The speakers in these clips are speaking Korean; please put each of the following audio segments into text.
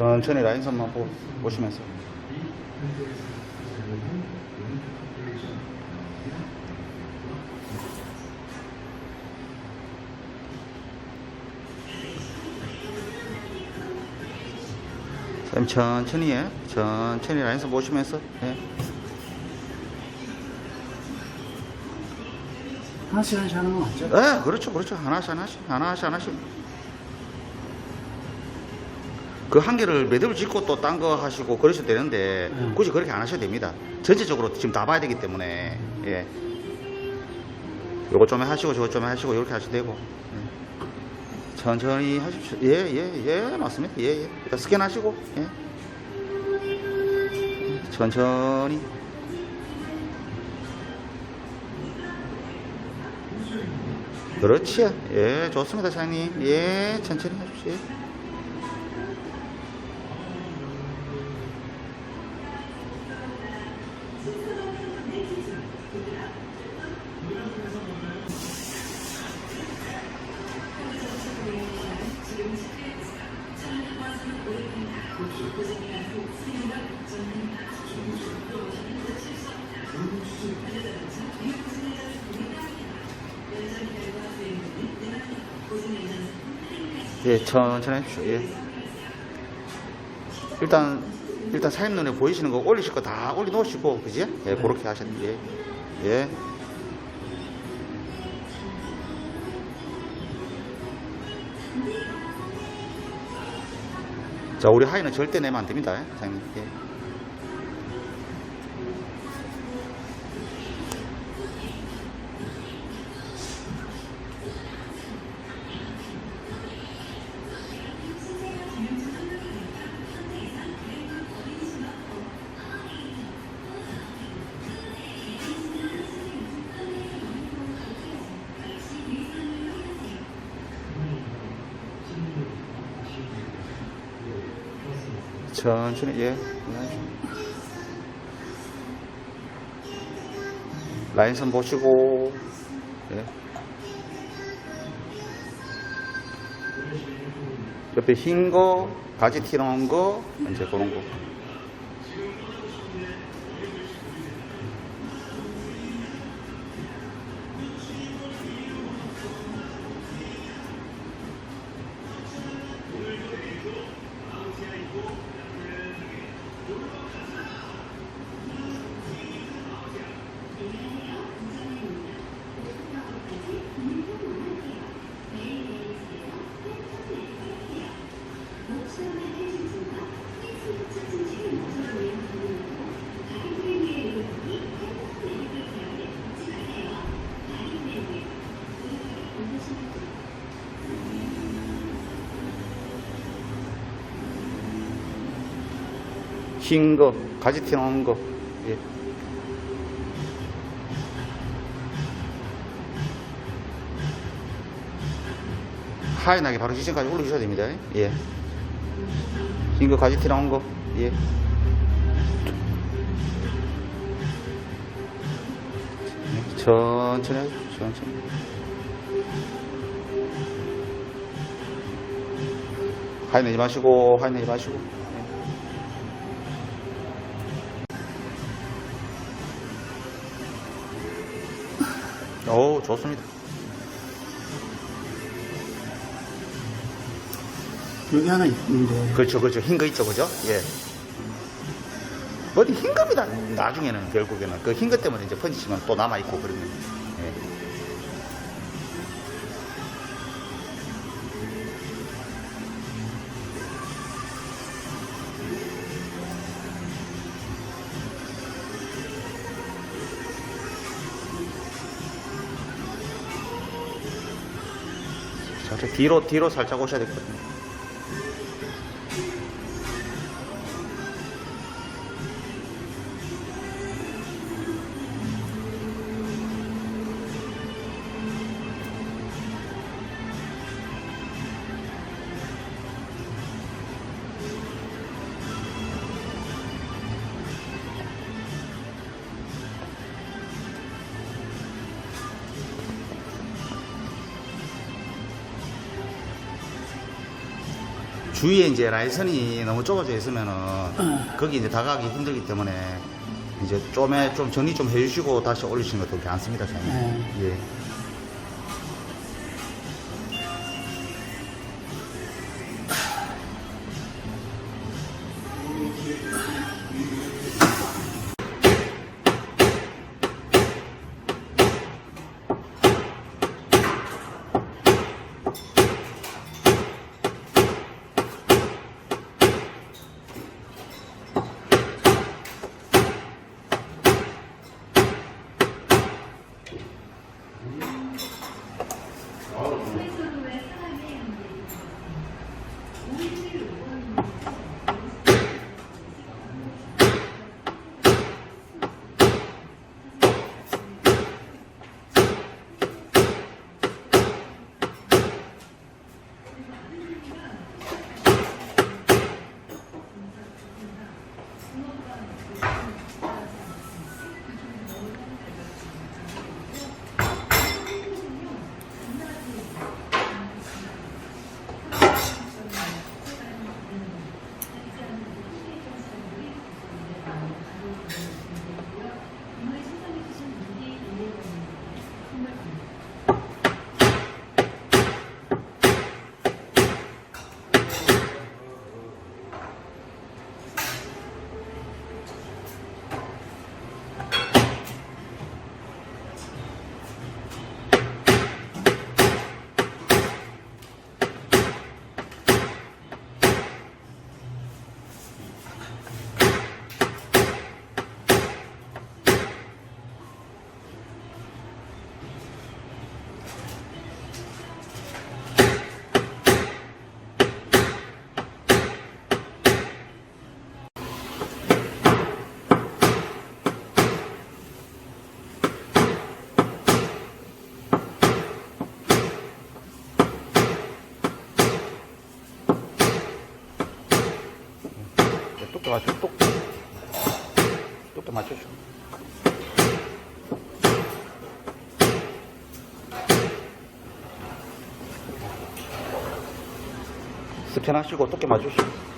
천천히 라인선만 보, 보시면서 천천히 해 천천히 라인선 보시면서 예. 하나씩 하나씩 하는 거 맞죠? 예, 그렇죠 그렇죠 하나씩 하나씩 하나씩 하나씩 그 한 개를 매듭을 짓고 또 딴 거 하시고 그러셔도 되는데 음. 굳이 그렇게 안 하셔도 됩니다 전체적으로 지금 다 봐야 되기 때문에 예. 요거 좀 하시고 저거 좀 하시고 이렇게 하셔도 되고 예. 천천히 하십시오. 예 예예 예, 맞습니다. 예예. 스캔하시고 예. 천천히. 그렇지. 예 좋습니다 사장님. 예 천천히 하십시오 예, 천천히 해주십시오. 예. 일단, 일단 사장님 눈에 보이시는 거 올리실 거 다 올려 놓으시고, 그지? 예, 그렇게 하셨는 예. 예. 자, 우리 하이는 절대 내면 안 됩니다. 예, 사장님. 예. 천천히, 예. 라인선 보시고, 예. 옆에 흰 거, 바지 티 나온 거, 이제 그런 거. 흰 거, 가지 티 나온 거. 예. 하얀하게 바로 지점까지 올려주셔야 됩니다. 예. 흰 거, 가지 티 나온 거. 예. 네, 천천히 하십시오, 천천히. 하얀 내지 마시고, 하얀 내지 마시고. 오, 좋습니다. 여기 하나 있는데 그렇죠, 그렇죠. 흰 거 있죠, 그죠? 예. 어디 흰 겁니다. 나중에는 결국에는 그 흰 것 때문에 이제 펀치면 또 남아 있고 그러면. 예. 뒤로 뒤로 살짝 오셔야 되거든요. 주위에 이제 라이선이 너무 좁아져 있으면은 거기 이제 다가가기 힘들기 때문에 이제 좀에 좀 정리 좀 해주시고 다시 올리시는 것도 괜찮습니다. 저는. 네. 예. Mm-hmm. 똑똑 맞춰, 똑. 똑똑 맞춰줘. 스캔 하시고 똑게 맞추시고.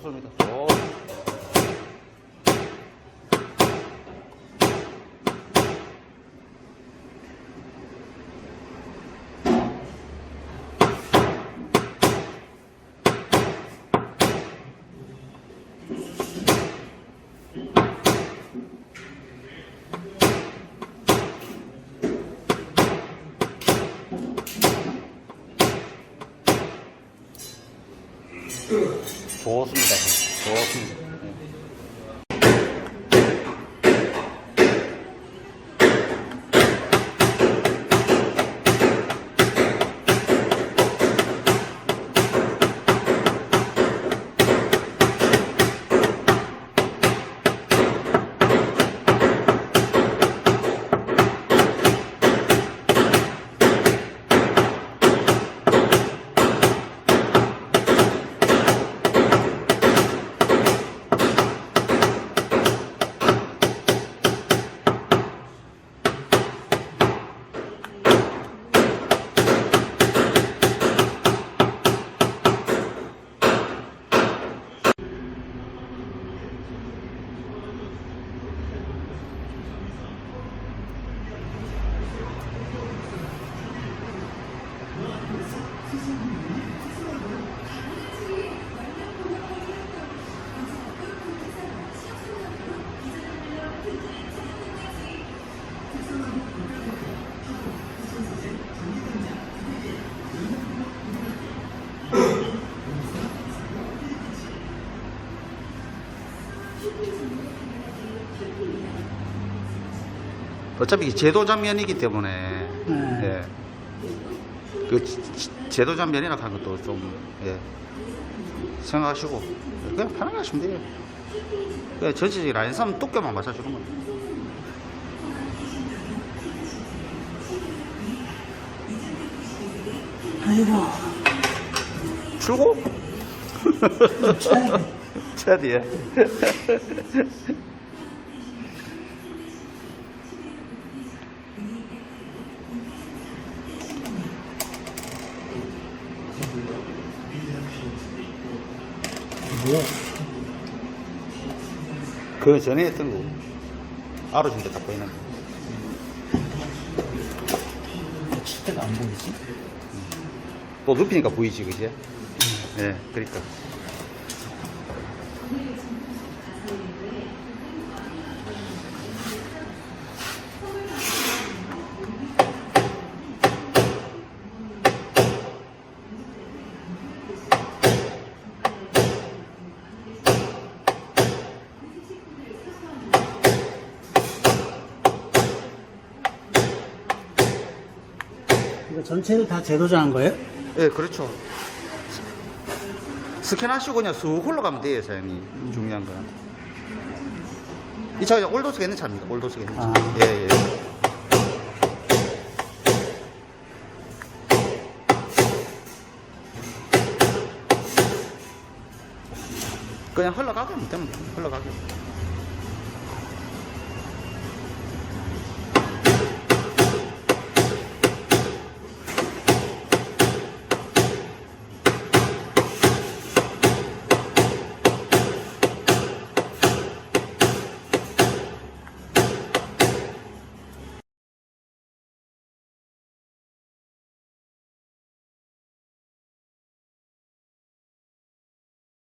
좋습니다. 좋 좋습니다. 좋습니다. 어차피 제도 장면이기 때문에 네. 예. 그 지- 지- 제도 장면이라 하는 것도 좀 예. 생각하시고 그냥 편하게 하시면 돼요. 그냥 전체적인 라인 삼 두께만 맞춰주는 겁니다. 아이고. 출고? 차디에. 뭐야? 그 전에 했던 거. 알아준 데딱 보이는 거. 칠 때가 안 보이지? 또 눕히니까 보이지, 그지? 예, 그러니까. 전체를 다 재도전한 거예요? 예, 그렇죠. 스캔하시고 그냥 쑥 흘러가면 돼요, 사장님. 중요한 건. 이 차가 올도스가 있는 차입니다. 올도스가 있는 차. 아. 예, 예. 그냥 흘러가게 하면 됩니다. 흘러가게.